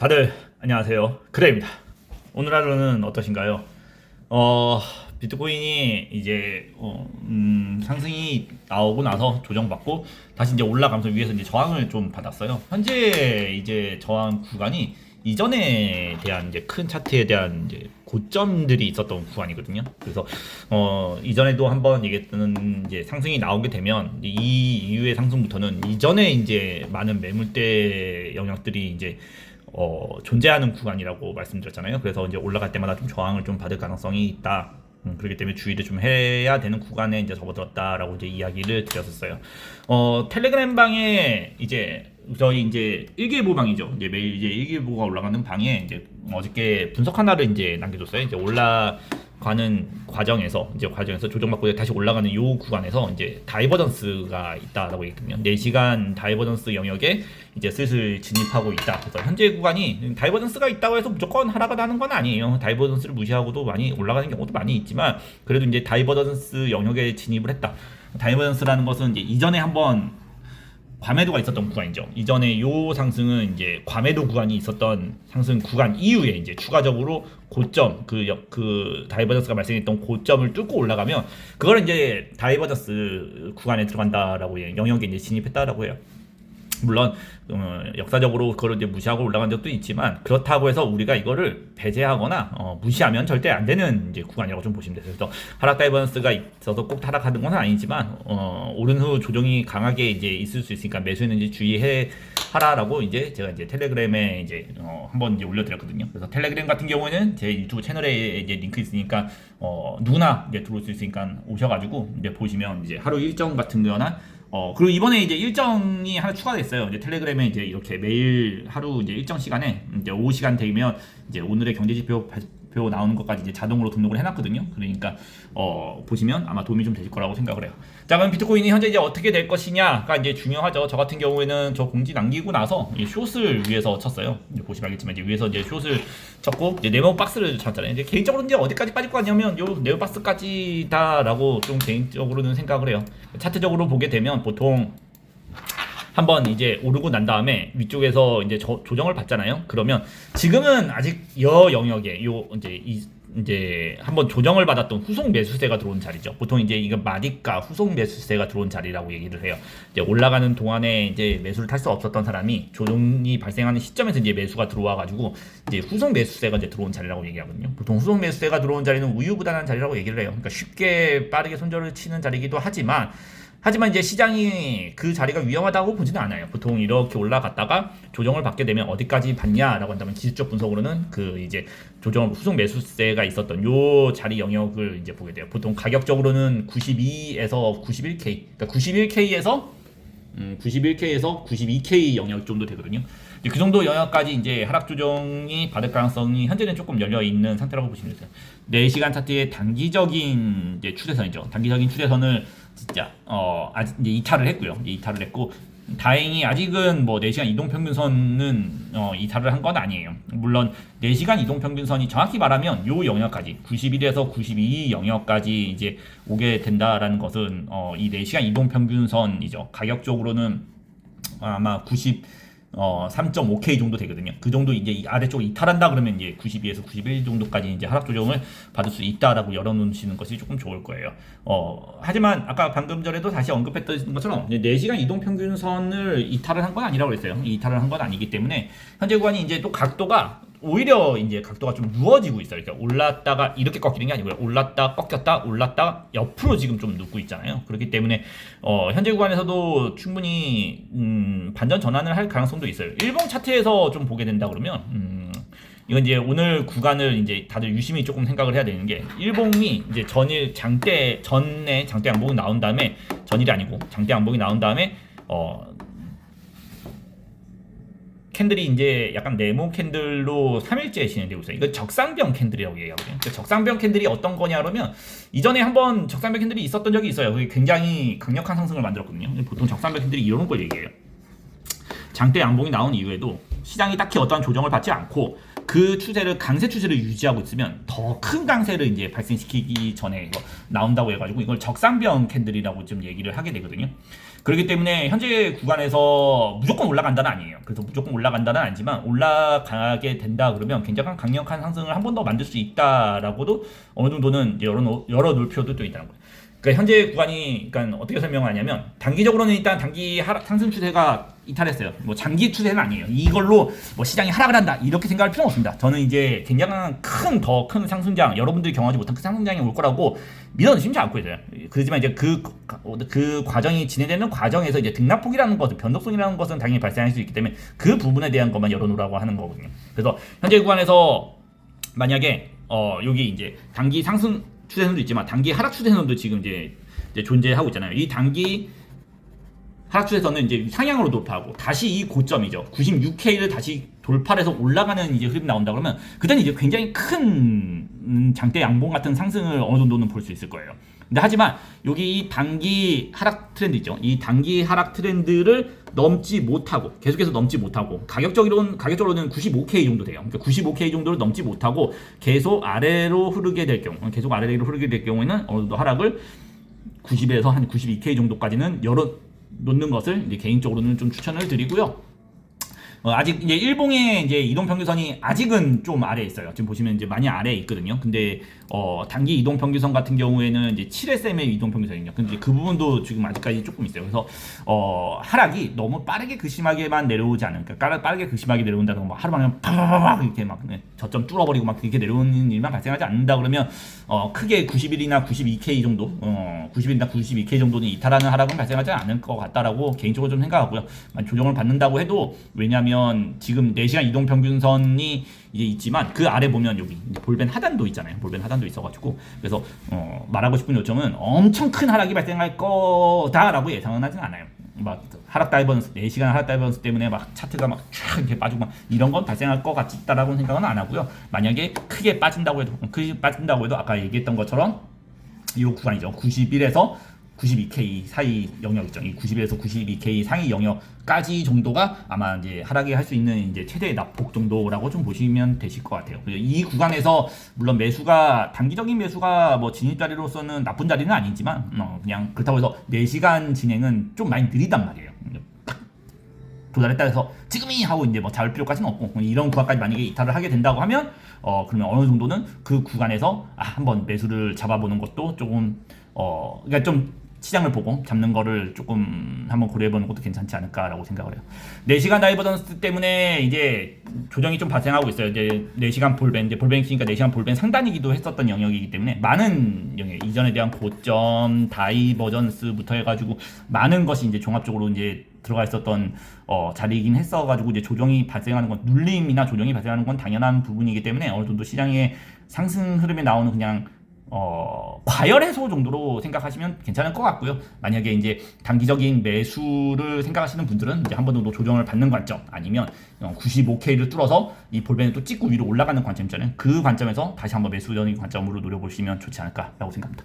다들 안녕하세요. 그레입니다. 오늘 하루는 어떠신가요? 어, 비트코인이 이제 어, 음, 상승이 나오고 나서 조정받고 다시 이제 올라가면서 위에서 이제 저항을 좀 받았어요. 현재 이제 저항 구간이 이전에 대한 이제 큰 차트에 대한 이제 고점들이 있었던 구간이거든요. 그래서 어 이전에도 한번 얘기했던 이제 상승이 나오게 되면 이 이후의 상승부터는 이전에 이제 많은 매물대 영역들이 이제 어, 존재하는 구간이라고 말씀드렸잖아요. 그래서 이제 올라갈 때마다 좀 저항을 좀 받을 가능성이 있다. 음, 그렇기 때문에 주의를 좀 해야 되는 구간에 이제 접어들었다라고 이제 이야기를 드렸었어요. 어, 텔레그램 방에 이제 저희 이제 일기예보 방이죠. 이제 매일 이제 일기예보가 올라가는 방에 이제 어저께 분석 하나를 이제 남겨줬어요. 이제 올라 가는 과정에서 이제 과정에서 조정받고 다시 올라가는 요 구간에서 이제 다이버전스가 있다라고 얘기했거든요. 4시간 다이버전스 영역에 이제 슬슬 진입하고 있다. 그래서 현재 구간이 다이버전스가 있다고 해서 무조건 하락을 하는 건 아니에요. 다이버전스를 무시하고도 많이 올라가는 경우도 많이 있지만 그래도 이제 다이버전스 영역에 진입을 했다. 다이버전스라는 것은 이제 이전에 한번 과매도가 있었던 구간이죠. 이전에 요 상승은 이제 과매도 구간이 있었던 상승 구간 이후에 이제 추가적으로 고점 그, 역- 그 다이버전스가 발생했던 고점을 뚫고 올라가면 그걸 이제 다이버전스 구간에 들어간다라고 해- 영역에 이제 진입했다라고 해요. 물론 어, 역사적으로 그걸 이제 무시하고 올라간 적도 있지만 그렇다고 해서 우리가 이거를 배제하거나 어, 무시하면 절대 안 되는 이제 구간이라고 좀 보시면 돼요. 그래서 하락 다이버런스가 있어서 꼭 하락하는 건 아니지만 어, 오른 후 조정이 강하게 이제 있을 수 있으니까 매수했는지 주의해 하라라고 이제 제가 이제 텔레그램에 이제 어, 한번 이제 올려드렸거든요. 그래서 텔레그램 같은 경우에는 제 유튜브 채널에 이제 링크 있으니까 어, 누구나 이제 들어올 수 있으니까 오셔가지고 이제 보시면 이제 하루 일정 같은 거나 어 그리고 이번에 이제 일정이 하나 추가됐어요. 이제 텔레그램에 이제 이렇게 매일 하루 이제 일정 시간에 이제 오후 시간 되면 이제 오늘의 경제 지표 발 표 나오는 것까지 이제 자동으로 등록을 해놨거든요. 그러니까 어 보시면 아마 도움이 좀 되실 거라고 생각을 해요. 자 그럼 비트코인이 현재 이제 어떻게 될 것이냐가 이제 중요하죠. 저 같은 경우에는 저 공지 남기고 나서 이 숏을 위에서 쳤어요. 이제 보시면 알겠지만 이제 위에서 이제 숏을 쳤고 이제 네모 박스를 쳤잖아요. 이제 개인적으로 이제 어디까지 빠질 거 아니냐면 요 네모 박스까지다라고 좀 개인적으로는 생각을 해요. 차트적으로 보게 되면 보통 한번 이제 오르고 난 다음에 위쪽에서 이제 저- 조정을 받잖아요. 그러면 지금은 아직 여 영역에 요 이제 이 이제 한번 조정을 받았던 후속 매수세가 들어온 자리죠. 보통 이제 이거 마디가 후속 매수세가 들어온 자리라고 얘기를 해요. 이제 올라가는 동안에 이제 매수를 탈 수 없었던 사람이 조정이 발생하는 시점에서 이제 매수가 들어와 가지고 이제 후속 매수세가 이제 들어온 자리라고 얘기하거든요. 보통 후속 매수세가 들어온 자리는 우유부단한 자리라고 얘기를 해요. 그러니까 쉽게 빠르게 손절을 치는 자리이기도 하지만 하지만 이제 시장이 그 자리가 위험하다고 보지는 않아요. 보통 이렇게 올라갔다가 조정을 받게 되면 어디까지 받냐라고 한다면 기술적 분석으로는 그 이제 조정 후속 매수세가 있었던 요 자리 영역을 이제 보게 돼요. 보통 가격적으로는 92에서 91K, 그러니까 91K에서 음, 91K에서 92K 영역 정도 되거든요. 그 정도 영역까지 이제 하락 조정이 받을 가능성이 현재는 조금 열려 있는 상태라고 보시면 돼요. 4시간 차트의 단기적인 이제 추세선이죠. 단기적인 추세선을 진짜 어 아직 이제 이탈을 했고요. 이제 이탈을 했고 다행히 아직은 뭐 4시간 이동 평균선은 어, 이탈을 한 건 아니에요. 물론 4시간 이동 평균선이 정확히 말하면 요 영역까지 91에서 92 영역까지 이제 오게 된다라는 것은 어, 이 4시간 이동 평균선이죠. 가격적으로는 아마 90 어, 3.5K 정도 되거든요. 그 정도 이제 이 아래쪽 이탈한다 그러면 이제 92에서 91 정도까지 이제 하락 조정을 받을 수 있다라고 열어놓으시는 것이 조금 좋을 거예요. 어, 하지만 아까 방금 전에도 다시 언급했던 것처럼 이제 4시간 이동 평균선을 이탈을 한 건 아니라고 그랬어요. 이탈을 한 건 아니기 때문에 현재 구간이 이제 또 각도가 오히려 이제 각도가 좀 누워지고 있어요. 그러니까 올랐다가 이렇게 꺾이는 게 아니고요. 올랐다 꺾였다 올랐다 옆으로 지금 좀 눕고 있잖아요. 그렇기 때문에 어, 현재 구간에서도 충분히 음, 반전 전환을 할 가능성도 있어요. 일봉 차트에서 좀 보게 된다 그러면 음, 이건 이제 오늘 구간을 이제 다들 유심히 조금 생각을 해야 되는 게 일봉이 이제 전일 장대 전에 장대 양봉이 나온 다음에 전일이 아니고 장대 양봉이 나온 다음에 어 캔들이 이제 약간 네모 캔들로 3일째 진행되고 있어요. 이거 적상병 캔들이라고 얘기하거든요. 그 적상병 캔들이 어떤 거냐 그러면 이전에 한번 적상병 캔들이 있었던 적이 있어요. 그게 굉장히 강력한 상승을 만들었거든요. 보통 적상병 캔들이 이런 걸 얘기해요. 장대 양봉이 나온 이후에도 시장이 딱히 어떠한 조정을 받지 않고 그 추세를 강세 추세를 유지하고 있으면 더 큰 강세를 이제 발생시키기 전에 이거 나온다고 해가지고 이걸 적산병 캔들이라고 좀 얘기를 하게 되거든요. 그렇기 때문에 현재 구간에서 무조건 올라간다는 아니에요. 그래서 무조건 올라간다는 아니지만 올라가게 된다 그러면 굉장히 강력한 상승을 한 번 더 만들 수 있다라고도 어느 정도는 이제 열어 열어놓을 필요도 또 있다는 거예요. 그러니까 현재 구간이 그러니까 어떻게 설명하냐면 단기적으로는 일단 단기 하락, 상승 추세가 이탈했어요. 뭐 장기 추세는 아니에요. 이걸로 뭐 시장이 하락을 한다 이렇게 생각할 필요는 없습니다. 저는 이제 굉장한 큰 더 큰 상승장 여러분들이 경험하지 못한 큰 상승장이 올 거라고 믿어지지 않고 있어요. 그렇지만 이제 그, 그 과정이 진행되는 과정에서 이제 등락폭이라는 것은 변동성이라는 것은 당연히 발생할 수 있기 때문에 그 부분에 대한 것만 열어놓으라고 하는 거거든요. 그래서 현재 구간에서 만약에 어 여기 이제 단기 상승 추세선도 있지만 단기 하락 추세선도 지금 이제, 이제 존재하고 있잖아요. 이 단기 하락 추세선은 이제 상향으로 돌파하고 다시 이 고점이죠. 96K를 다시 돌파해서 올라가는 이제 흐름이 나온다 그러면 그때는 이제 굉장히 큰 음, 장대 양봉 같은 상승을 어느 정도는 볼 수 있을 거예요. 근데 하지만 여기 이 단기 하락 트렌드 있죠. 이 단기 하락 트렌드를 넘지 못하고 계속해서 넘지 못하고 가격적으로는 가격적으로는 95K 정도 돼요. 그러니까 95K 정도를 넘지 못하고 계속 아래로 흐르게 될 경우, 계속 아래로 흐르게 될 경우에는 어느 정도 하락을 90에서 한 92K 정도까지는 열어 놓는 것을 개인적으로는 좀 추천을 드리고요. 어, 아직 이제 일봉의 이제 이동 평균선이 아직은 좀 아래에 있어요. 지금 보시면 이제 많이 아래에 있거든요. 근데 어, 단기 이동 평균선 같은 경우에는 이제 7SM의 이동 평균선이요. 근데 그 부분도 지금 아직까지 조금 있어요. 그래서 어, 하락이 너무 빠르게 극심하게만 내려오지 않은 그러니까 빠르게 극심하게 내려온다고 뭐 하루 만에 팍팍팍 이렇게 막 네, 저점 뚫어버리고 막 이렇게 내려오는 일만 발생하지 않는다 그러면 어, 크게 90일이나 92K 정도, 어, 90일이나 92K 정도는 이탈하는 하락은 발생하지 않을 것 같다라고 개인적으로 좀 생각하고요. 조정을 받는다고 해도 왜냐하면 지금 4시간 이동 평균선이 이제 있지만 그 아래 보면 여기 볼벤 하단도 있잖아요. 볼벤 하단도 있어가지고 그래서 어, 말하고 싶은 요점은 엄청 큰 하락이 발생할 거다라고 예상은 하진 않아요. 막 하락 다이버런스 4시간 하락 다이버런스 때문에 막 차트가 막 쫙 이렇게 빠지고 막 이런 건 발생할 것 같다라고 생각은 안 하고요. 만약에 크게 빠진다고 해도 크게 빠진다고 해도 아까 얘기했던 것처럼 이 구간이죠. 91에서 92K 사이 영역 있죠. 이 91에서 92K 상위 영역까지 정도가 아마 이제 하락이 할 수 있는 이제 최대 낙폭 정도라고 좀 보시면 되실 것 같아요. 이 구간에서 물론 매수가 단기적인 매수가 뭐 진입 자리로서는 나쁜 자리는 아니지만 어 그냥 그렇다고 해서 4시간 진행은 좀 많이 느리단 말이에요. 도달했다 해서 지금이 하고 이제 뭐 잡을 필요까지는 없고 이런 구간까지 만약에 이탈을 하게 된다고 하면 어 그러면 어느 정도는 그 구간에서 아, 한번 매수를 잡아보는 것도 조금 어 그러니까 좀 시장을 보고 잡는 거를 조금 한번 고려해보는 것도 괜찮지 않을까라고 생각을 해요. 4시간 다이버던스 때문에 이제 조정이 좀 발생하고 있어요. 이제 4시간 볼벤, 이제 볼벤 키니까 4시간 볼벤 상단이기도 했었던 영역이기 때문에 많은 영역, 이전에 대한 고점, 다이버전스부터 해가지고 많은 것이 이제 종합적으로 이제 들어가 있었던 어, 자리이긴 했어가지고 이제 조정이 발생하는 건 눌림이나 조정이 발생하는 건 당연한 부분이기 때문에 어느 정도 시장의 상승 흐름에 나오는 그냥 어, 과열 해소 정도로 생각하시면 괜찮을 것 같고요. 만약에 이제 단기적인 매수를 생각하시는 분들은 이제 한 번 정도 조정을 받는 관점 아니면 95K를 뚫어서 이 볼벤을 또 찍고 위로 올라가는 관점 있잖아요. 그 관점에서 다시 한번 매수적인 관점으로 노려보시면 좋지 않을까라고 생각합니다.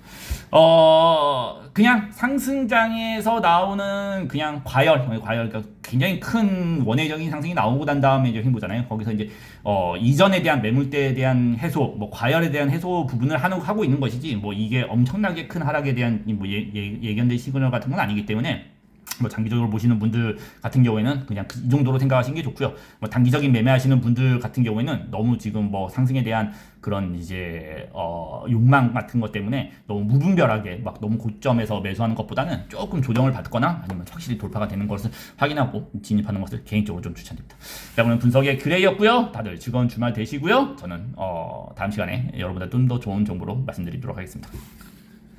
어, 그냥 상승장에서 나오는 그냥 과열, 과열, 그러니까 굉장히 큰 원회적인 상승이 나오고 난 다음에 이제 힘보잖아요. 거기서 이제 어, 이전에 대한 매물대에 대한 해소, 뭐 과열에 대한 해소 부분을 하고 있는 것이지 뭐 이게 엄청나게 큰 하락에 대한 뭐 예, 예, 예견된 시그널 같은 건 아니기 때문에 뭐 장기적으로 보시는 분들 같은 경우에는 그냥 이 정도로 생각하시는 게 좋고요. 뭐 단기적인 매매하시는 분들 같은 경우에는 너무 지금 뭐 상승에 대한 그런 이제 어 욕망 같은 것 때문에 너무 무분별하게 막 너무 고점에서 매수하는 것보다는 조금 조정을 받거나 아니면 확실히 돌파가 되는 것을 확인하고 진입하는 것을 개인적으로 좀 추천드립니다. 자 오늘 분석의 그레이였고요. 다들 즐거운 주말 되시고요. 저는 어 다음 시간에 여러분들 좀 더 좋은 정보로 말씀드리도록 하겠습니다.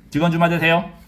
즐거운 주말 되세요.